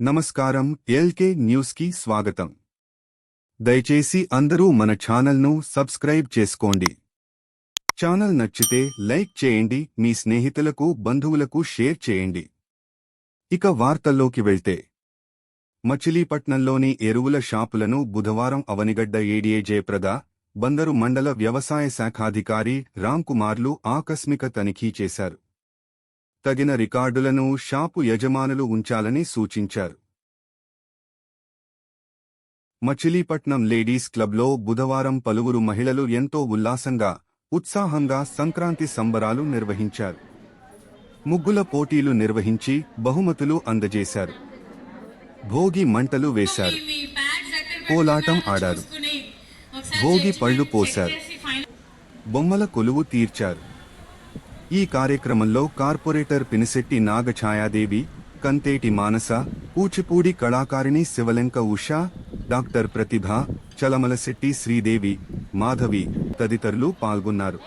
నమస్కారం ఎల్కే న్యూస్కి స్వాగతం. దయచేసి అందరూ మన ఛానల్ను సబ్స్క్రైబ్ చేసుకోండి. ఛానల్ నచ్చితే లైక్ చేయండి మీ స్నేహితులకు బంధువులకు షేర్ చేయండి. ఇక వార్తల్లోకి వెళ్తే. మచిలీపట్నంలోని ఎరువుల షాపులను బుధవారం అవనిగడ్డ ఏడీఏ జయప్రద బందరు మండల వ్యవసాయ శాఖాధికారి రామ్కుమార్లు ఆకస్మిక తనిఖీ చేశారు. తగిన రికార్డులను షాపు యజమానులు ఉంచాలని సూచించారు. మచిలీపట్నం లేడీస్ క్లబ్లో బుధవారం పలువురు మహిళలు ఎంతో ఉల్లాసంగా ఉత్సాహంగా సంక్రాంతి సంబరాలు నిర్వహించారు. ముగ్గుల పోటీలు నిర్వహించి బహుమతులు అందజేశారు. భోగి మంటలు వేశారు. కోలాటం ఆడారు. భోగి పళ్ళు పోశారు. బొమ్మల కొలువు తీర్చారు. ఈ కార్యక్రమంలో కార్పొరేటర్ పినిశెట్టి నాగఛాయాదేవి కంతేటి మానస కూచిపూడి కళాకారిణి శివలెంక ఉషా డాక్టర్ ప్రతిభ చలమలశెట్టి శ్రీదేవి మాధవి తదితరులు పాల్గొన్నారు.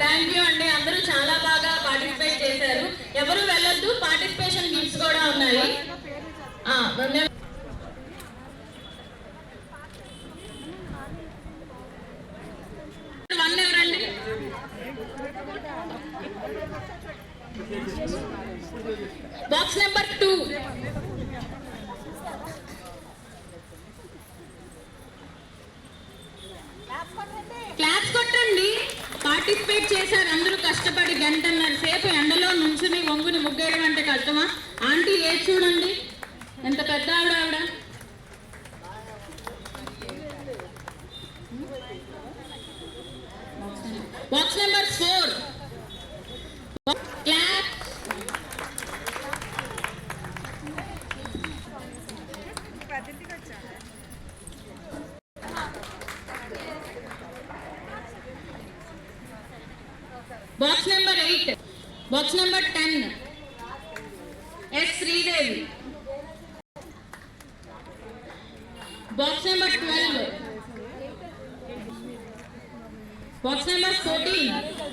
థ్యాంక్ యూ అండి. అందరూ చాలా బాగా పార్టిసిపేట్ చేశారు. ఎవరు వెళ్ళొద్దు పార్టిసిపేషన్ గిఫ్ట్స్ కూడా ఉన్నాయి. వన్ ఎవరండి? బాక్స్ నెంబర్ టూ పార్టిసిపేట్ చేశారు. అందరూ కష్టపడి గంటన్నర సేపు ఎండలో నుంచుని వంగుని ముగ్గేయడం అంటే కష్టమా? ఆంటీ ఏ చూడండి? ఎంత పెద్ద ఆవిడ ఆవిడ? Box number four. Box number 14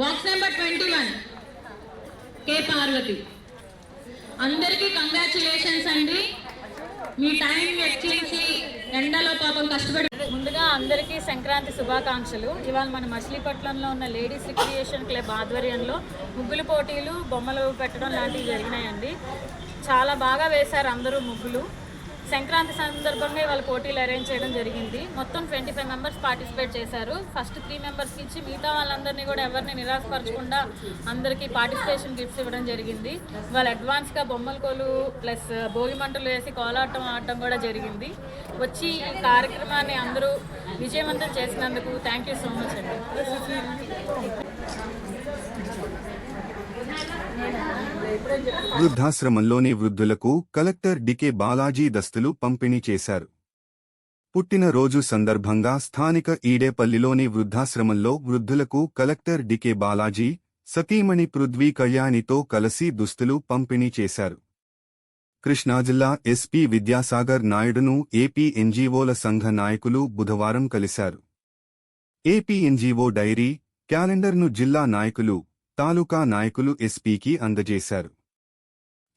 box number twenty one K Parvathi అందరికీ కంగ్రాచులేషన్స్ అండి. మీ టైం వెచ్చించి ఎండలో పాపం కష్టపడి ముందుగా అందరికీ సంక్రాంతి శుభాకాంక్షలు. ఇవాళ మన మచిలీపట్నంలో ఉన్న లేడీస్ రిక్రియేషన్ క్లబ్ ఆధ్వర్యంలో ముగ్గులు పోటీలు బొమ్మలు పెట్టడం లాంటివి జరిగినాయండి. చాలా బాగా వేశారు అందరూ ముగ్గులు. సంక్రాంతి సందర్భంగా ఇవాళ పోటీలు అరేంజ్ చేయడం జరిగింది. మొత్తం ట్వంటీ ఫైవ్ మెంబర్స్ పార్టిసిపేట్ చేశారు. ఫస్ట్ త్రీ మెంబర్స్కి ఇచ్చి మిగతా వాళ్ళందరినీ కూడా ఎవరిని నిరాశపరచకుండా అందరికీ పార్టిసిపేషన్ గిఫ్ట్స్ ఇవ్వడం జరిగింది. వాళ్ళు అడ్వాన్స్గా బొమ్మల కోలు ప్లస్ భోగి మంటలు వేసి కోలాటం ఆడటం కూడా జరిగింది. వచ్చి ఈ కార్యక్రమాన్ని అందరూ విజయవంతం చేసినందుకు థ్యాంక్ యూ సో మచ్ అండి. వృద్ధాశ్రమంలోని వృద్ధులకు కలెక్టర్ డికే బాలాజీ దస్తులు పంపిణీ చేశారు. పుట్టినరోజు సందర్భంగా స్థానిక ఈడేపల్లిలోని వృద్ధాశ్రమంలో వృద్ధులకు కలెక్టర్ డికే బాలాజీ సతీమణి పృథ్వీ కళ్యాణితో కలిసి దుస్తులు పంపిణీ చేశారు. కృష్ణాజిల్లా ఎస్పీ విద్యాసాగర్ నాయుడును ఏపీ ఎన్జీఓల సంఘ నాయకులు బుధవారం కలిశారు. ఏపీ ఎన్జీఓ డైరీ క్యాలెండర్ను జిల్లా నాయకులు తాలూకా నాయకులు ఎస్పీకి అందజేశారు.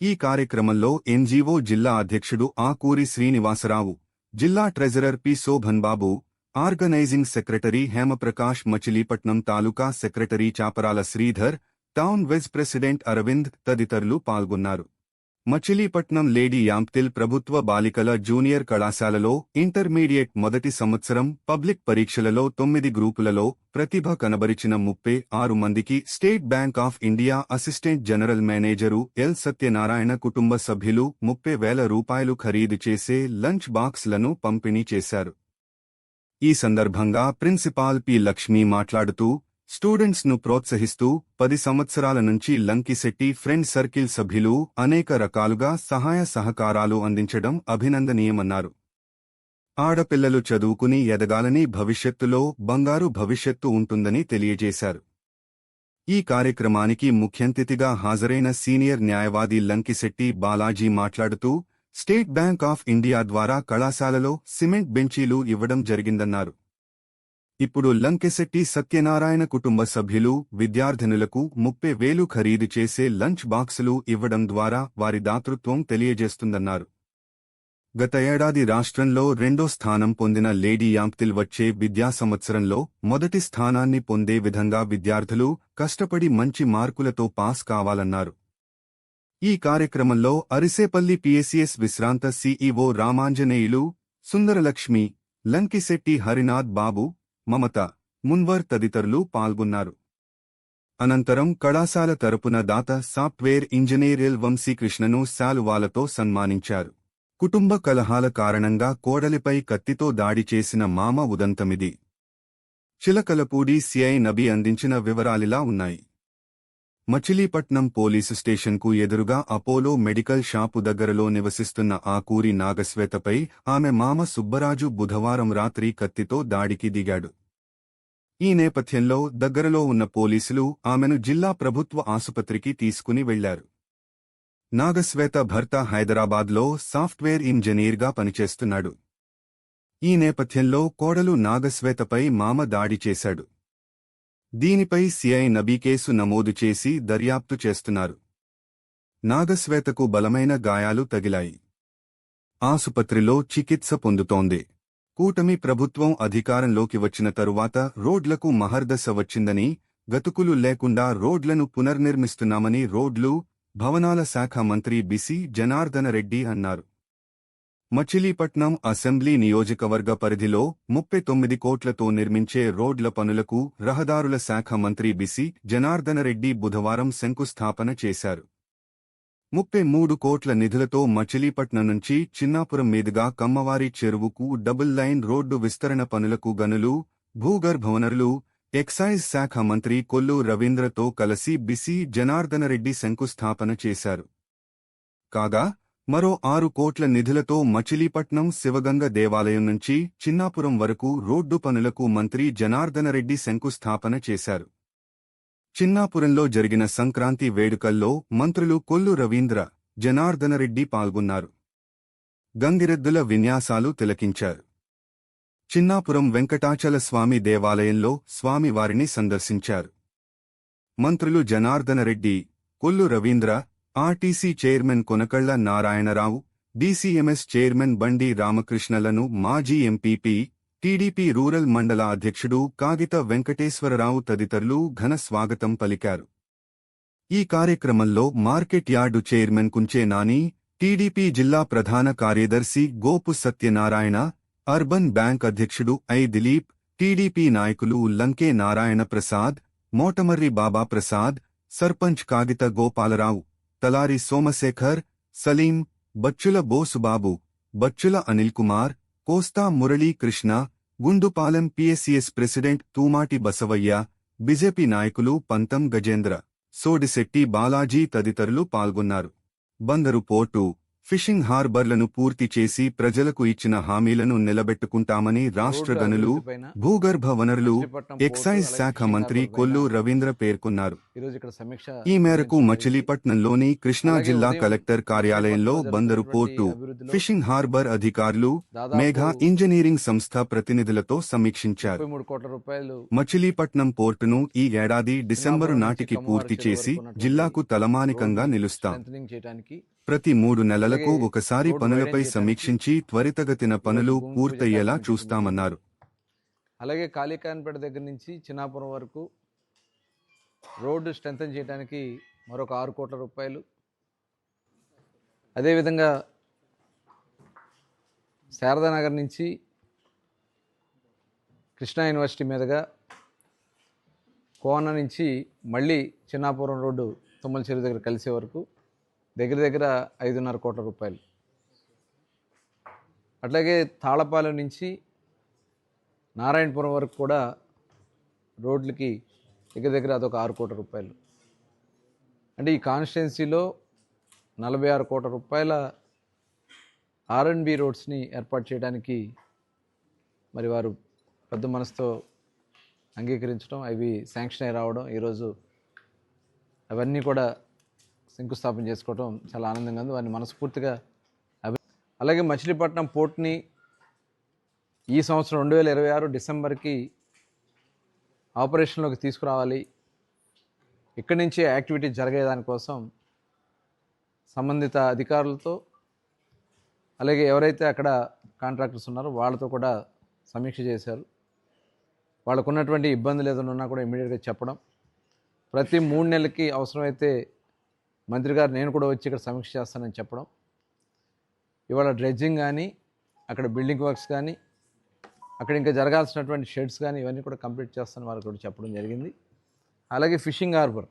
ఈ కార్యక్రమంలో ఎన్జీఓ జిల్లా అధ్యక్షుడు ఆకూరి శ్రీనివాసరావు జిల్లా treasurer P Sobhanbabu organizing secretary Hemaprakash Machilipatnam తాలూకా secretary Chaparala Sridhar town vice president Aravind తదితరులు పాల్గొన్నారు. మచిలీపట్నం లేడీ యాంప్తిల్ ప్రభుత్వ బాలికల జూనియర్ కళాశాలలో ఇంటర్మీడియట్ మొదటి సంవత్సరం పబ్లిక్ పరీక్షలలో తొమ్మిది గ్రూపులలో ప్రతిభ కనబరిచిన ముప్పై ఆరు మందికి State Bank of India assistant general manager L Satyanarayana కుటుంబ సభ్యులు ముప్పై వేల రూపాయలు ఖరీదు చేసే లంచ్ బాక్స్లను పంపిణీ చేశారు. ఈ సందర్భంగా ప్రిన్సిపాల్ పి లక్ష్మి మాట్లాడుతూ స్టూడెంట్స్ను ప్రోత్సహిస్తూ పది సంవత్సరాల నుంచి లంకిశెట్టి ఫ్రెండ్ సర్కిల్ సభ్యులు అనేక రకాలుగా సహాయ సహకారాలు అందించడం అభినందనీయమన్నారు. ఆడపిల్లలు చదువుకుని ఎదగాలని భవిష్యత్తులో బంగారు భవిష్యత్తు ఉంటుందని తెలియజేశారు. ఈ కార్యక్రమానికి ముఖ్యంతిథిగా హాజరైన సీనియర్ న్యాయవాది లంకిశెట్టి బాలాజీ మాట్లాడుతూ స్టేట్ బ్యాంక్ ఆఫ్ ఇండియా ద్వారా కళాశాలలో సిమెంట్ బెంచీలు ఇవ్వడం జరిగిందన్నారు. ఇప్పుడు లంకెశెట్టి సత్యనారాయణ కుటుంబ సభ్యులు విద్యార్థినులకు ముప్పై వేలు ఖరీదు చేసే లంచ్ బాక్సులు ఇవ్వడం ద్వారా వారి దాతృత్వం తెలియజేస్తుందన్నారు. గత ఏడాది రాష్ట్రంలో రెండో స్థానం పొందిన లేడీ యాంప్తిల్ వచ్చే విద్యా సంవత్సరంలో మొదటి స్థానాన్ని పొందే విధంగా విద్యార్థులు కష్టపడి మంచి మార్కులతో పాస్ కావాలన్నారు. ఈ కార్యక్రమంలో అరిసేపల్లి పిఎస్సిఎస్ విశ్రాంత సీఈఓ రామాంజనేయులు సుందరలక్ష్మి లంకిశెట్టి హరినాథ్ బాబు మమత మున్వర్ తదితరులు పాల్గొన్నారు. అనంతరం కళాశాల తరపున దాత సాఫ్ట్వేర్ ఇంజనీర్ ఎల్. వంశీకృష్ణను శాలువాలతో సన్మానించారు. కుటుంబ కలహాల కారణంగా కోడలిపై కత్తితో దాడి చేసిన మామ ఉదంతమిది. చిలకలపూడి సిఐ నబి అందించిన వివరాలిలా ఉన్నాయి. మచిలీపట్నం పోలీసు స్టేషన్కు ఎదురుగా అపోలో మెడికల్ షాపు దగ్గరలో నివసిస్తున్న ఆకూరి నాగశ్వేతపై ఆమె మామ సుబ్బరాజు బుధవారం రాత్రి కత్తితో దాడికి దిగాడు. ఈ నేపథ్యంలో దగ్గరలో ఉన్న పోలీసులు ఆమెను జిల్లా ప్రభుత్వ ఆసుపత్రికి తీసుకుని వెళ్ళారు. నాగశ్వేత భర్త హైదరాబాద్లో సాఫ్ట్వేర్ ఇంజనీర్గా పనిచేస్తున్నాడు. ఈ నేపథ్యంలో కోడలు నాగశ్వేతపై మామ దాడి చేశాడు. దీనిపై సిఐ నబీ కేసు నమోదు చేసి దర్యాప్తు చేస్తున్నారు. నాగశ్వేతకు బలమైన గాయాలు తగిలాయి. ఆసుపత్రిలో చికిత్స పొందుతోంది. కూటమి ప్రభుత్వం అధికారంలోకి వచ్చిన తరువాత రోడ్లకు మహర్దశ వచ్చిందని గతుకులు లేకుండా రోడ్లను పునర్నిర్మిస్తున్నామని రోడ్లు భవనాల శాఖ మంత్రి బిసి జనార్దన రెడ్డి అన్నారు. మచిలీపట్నం అసెంబ్లీ నియోజకవర్గ పరిధిలో ముప్పై తొమ్మిది కోట్లతో నిర్మించే రోడ్ల పనులకు రహదారుల శాఖ మంత్రి బిసి జనార్దనరెడ్డి బుధవారం శంకుస్థాపన చేశారు. ముప్పై మూడు కోట్ల నిధులతో మచిలీపట్నం నుంచి చిన్నాపురం మీదుగా కమ్మవారి చెరువుకు డబుల్ లైన్ రోడ్డు విస్తరణ పనులకు గనులు భూగర్భవనరులు ఎక్సైజ్ శాఖ మంత్రి కొల్లు రవీంద్రతో కలిసి బిసి జనార్దనరెడ్డి శంకుస్థాపన చేశారు. కాగా మరో ఆరు కోట్ల నిధులతో మచిలీపట్నం శివగంగ దేవాలయం నుంచి చిన్నాపురం వరకు రోడ్డు పనులకు మంత్రి జనార్దనరెడ్డి శంకుస్థాపన చేశారు. చిన్నాపురంలో జరిగిన సంక్రాంతి వేడుకల్లో మంత్రులు కొల్లు రవీంద్ర జనార్దనరెడ్డి పాల్గొన్నారు. గంగిరెద్దుల విన్యాసాలు తిలకించారు. చిన్నాపురం వెంకటాచల స్వామి దేవాలయంలో స్వామివారిని సందర్శించారు. మంత్రులు Janardhanareddy Kollu Ravindra RTC chairman Konakalla Narayanarao DCMS chairman Bandi రామకృష్ణలను మాజీ ఎంపీపీ టీడీపీ రూరల్ మండల అధ్యక్షుడు కాగిత వెంకటేశ్వరరావు తదితరులు ఘన స్వాగతం పలికారు. ఈ కార్యక్రమంలో market yard chairman Kunche Nani TDP జిల్లా ప్రధాన కార్యదర్శి గోపు సత్యనారాయణ అర్బన్ బ్యాంక్ అధ్యక్షుడు ఐ దిలీప్ టీడీపీ నాయకులు Lanke Narayana Prasad Motamarri Baba Prasad sarpanch Kagitha Gopalarao. Talari Somasekhar Salim Bachula Bosubabu Bachula Anil Kumar Kosta Murali Krishna Gundupalem PSCS president Tumati Basavaiah BJP నాయకులు పంతం గజేంద్ర సోడిశెట్టి బాలాజీ తదితరులు పాల్గొన్నారు. Bandar port fishing హార్బర్లను పూర్తి చేసి ప్రజలకు ఇచ్చిన హామీలను నిలబెట్టుకుంటామని రాష్ట్ర గనులు భూగర్భ వనరులు ఎక్సైజ్ శాఖ మంత్రి కొల్లు రవీంద్ర పేర్కొన్నారు. ఈ మేరకు మచిలీపట్నంలోని కృష్ణా జిల్లా కలెక్టర్ కార్యాలయంలో బందరు పోర్టు ఫిషింగ్ హార్బర్ అధికారులు మేఘా ఇంజనీరింగ్ సంస్థ ప్రతినిధులతో సమీక్షించారు. మచిలీపట్నం పోర్టును ఈ ఏడాది డిసెంబరు నాటికి పూర్తి చేసి జిల్లాకు తలమానికంగా నిలుస్తాం. ప్రతి మూడు నెలలకు ఒకసారి పనులపై సమీక్షించి త్వరితగతిన పనులు పూర్తయ్యేలా చూస్తామన్నారు. అలాగే కాళీకాయనపేట దగ్గర నుంచి చిన్నాపురం వరకు రోడ్డు స్ట్రెంథన్ చేయడానికి మరొక ఆరు కోట్ల రూపాయలు. అదేవిధంగా శారదానగర్ నుంచి కృష్ణా యూనివర్సిటీ మీదుగా కోన నుంచి మళ్ళీ చిన్నాపురం రోడ్డు తుమ్మల చెరువు దగ్గర కలిసే వరకు దగ్గర దగ్గర ఐదున్నర కోట్ల రూపాయలు. అట్లాగే తాళపాలెం నుంచి నారాయణపురం వరకు కూడా రోడ్లకి దగ్గర దగ్గర అదొక ఆరు కోట్ల రూపాయలు. అంటే ఈ కాన్స్టిట్యున్సీలో నలభై ఆరు కోట్ల రూపాయల ఆర్ఎన్బి రోడ్స్ని ఏర్పాటు చేయడానికి మరి వారు పెద్ద మనసుతో అంగీకరించడం అవి శాంక్షన్ అయి రావడం ఈరోజు అవన్నీ కూడా శంకుస్థాపన చేసుకోవడం చాలా ఆనందంగా ఉంది. వారిని మనస్ఫూర్తిగా అభి అలాగే మచిలీపట్నం పోర్ట్ని ఈ సంవత్సరం రెండు వేల ఇరవై ఆరు డిసెంబర్కి ఆపరేషన్లోకి తీసుకురావాలి. ఇక్కడి నుంచి యాక్టివిటీ జరిగేదానికోసం సంబంధిత అధికారులతో అలాగే ఎవరైతే అక్కడ కాంట్రాక్టర్స్ ఉన్నారో వాళ్ళతో కూడా సమీక్ష చేశారు. వాళ్ళకు ఉన్నటువంటి ఇబ్బందులు ఏదైనా ఉన్నా కూడా ఇమీడియట్గా చెప్పడం. ప్రతి మూడు నెలలకి అవసరమైతే మంత్రి గారు నేను కూడా వచ్చి ఇక్కడ సమీక్ష చేస్తానని చెప్పడం. ఇవాళ డ్రెడ్జింగ్ కానీ అక్కడ బిల్డింగ్ వర్క్స్ కానీ అక్కడ ఇంకా జరగాల్సినటువంటి షెడ్స్ కానీ ఇవన్నీ కూడా కంప్లీట్ చేస్తాను వారికి కూడా చెప్పడం జరిగింది. అలాగే fishing harbour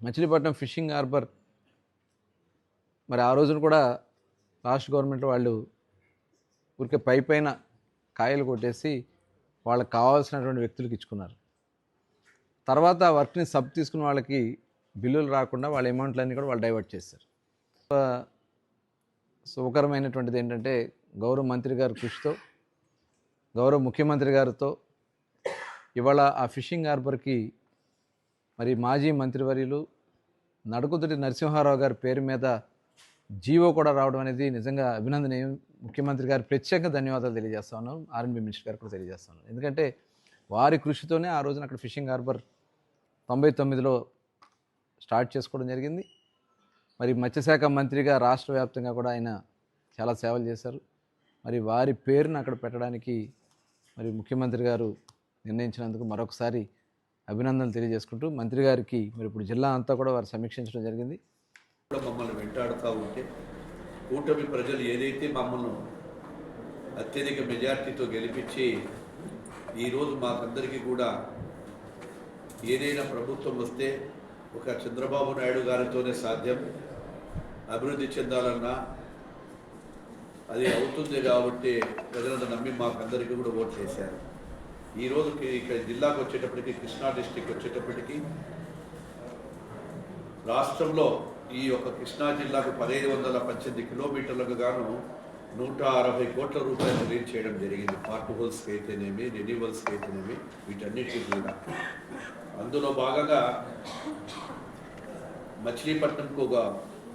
Machilipatnam fishing harbour. మరి ఆ రోజున కూడా రాష్ట్ర గవర్నమెంట్ వాళ్ళు ఊరికే పై పైన కాయలు కొట్టేసి వాళ్ళకి కావాల్సినటువంటి వ్యక్తులకు ఇచ్చుకున్నారు. తర్వాత వర్క్ని సబ్ తీసుకున్న వాళ్ళకి బిల్లులు రాకుండా వాళ్ళ అమౌంట్లన్నీ కూడా వాళ్ళు డైవర్ట్ చేశారు. శుభకరమైనటువంటిది ఏంటంటే గౌరవ మంత్రి గారి కృషితో గౌరవ ముఖ్యమంత్రి గారితో ఇవాళ ఆ ఫిషింగ్ హార్బర్కి మరి మాజీ మంత్రివర్యులు నడుకుదుటి నరసింహారావు గారి పేరు మీద జీవో కూడా రావడం అనేది నిజంగా అభినందనీయం. ముఖ్యమంత్రి గారు ప్రత్యేకంగా ధన్యవాదాలు తెలియజేస్తా ఉన్నాం. ఆర్ఎన్బి మినిస్టర్ గారు కూడా తెలియజేస్తాను ఎందుకంటే వారి కృషితోనే ఆ రోజున అక్కడ ఫిషింగ్ హార్బర్ తొంభై తొమ్మిదిలో స్టార్ట్ చేసుకోవడం జరిగింది. మరి మత్స్యశాఖ మంత్రిగా రాష్ట్ర వ్యాప్తంగా కూడా ఆయన చాలా సేవలు చేశారు. మరి వారి పేరును అక్కడ పెట్టడానికి మరి ముఖ్యమంత్రి గారు నిర్ణయించినందుకు మరొకసారి అభినందనలు తెలియజేసుకుంటూ మంత్రి గారికి మరి ఇప్పుడు జిల్లా అంతా కూడా వారు సమీక్షించడం జరిగింది. కూడా మమ్మల్ని వెంటాడుతూ ఉంటే కూటమి ప్రజలు ఏదైతే మమ్మల్ని అత్యధిక మెజార్టీతో గెలిపించి ఈరోజు మాకందరికీ కూడా ఏదైనా ప్రభుత్వం వస్తే ఒక చంద్రబాబు నాయుడు గారితోనే సాధ్యం. అభివృద్ధి చెందాలన్నా అది అవుతుంది కాబట్టి ప్రజలను నమ్మి మాకందరికీ కూడా ఓట్ చేశారు ఈరోజుకి ఇక్కడ జిల్లాకు వచ్చేటప్పటికి కృష్ణా డిస్టిక్ వచ్చేటప్పటికి రాష్ట్రంలో ఈ యొక్క కృష్ణా జిల్లాకు పదిహేను వందల పద్దెనిమిది కిలోమీటర్లకు గాను నూట అరవై కోట్ల రూపాయలు రిలీజ్ చేయడం జరిగింది. పార్ట్ హోల్స్కి అయితేనేమి రెన్యూవల్స్కి అయితేనేమి వీటన్నిటికీ కూడా. అందులో భాగంగా మచిలీపట్నంకు ఒక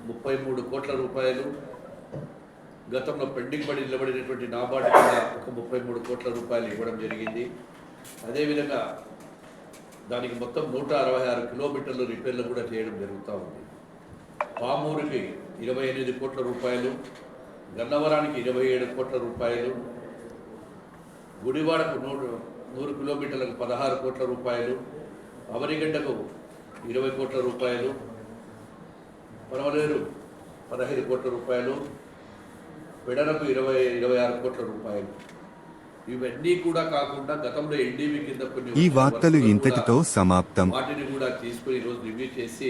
ముప్పై మూడు కోట్ల రూపాయలు గతంలో పెండింగ్ పడి నిలబడినటువంటి నాబార్డు కింద ఒక ముప్పై మూడు కోట్ల రూపాయలు ఇవ్వడం జరిగింది. అదేవిధంగా దానికి మొత్తం నూట అరవై ఆరు కిలోమీటర్లు రిపేర్లు కూడా చేయడం జరుగుతూ ఉంది. పామూరుకి ఇరవై ఎనిమిది కోట్ల రూపాయలు గన్నవరానికి ఇరవై ఏడు కోట్ల రూపాయలు గుడివాడకు నూరు నూరు కిలోమీటర్లకు పదహారు కోట్ల రూపాయలు అవనిగడ్డకు ఇరవై కోట్ల రూపాయలు పరమలేరు పదహైదు కోట్ల రూపాయలు పెడనకు ఇరవై ఇరవై ఆరు కోట్ల రూపాయలు. ఇవన్నీ కూడా కాకుండా గతంలో ఎన్డీవీ కింద కొన్ని ఈ వార్తలు ఇంతటితో సమాప్తం. వాటిని కూడా తీసుకుని ఈరోజు రివ్యూ చేసి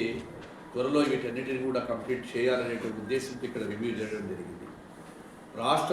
త్వరలో వీటన్నిటిని కూడా కంప్లీట్ చేయాలనేటువంటి ఉద్దేశంతో ఇక్కడ రివ్యూ చేయడం జరిగింది. రాష్ట్రం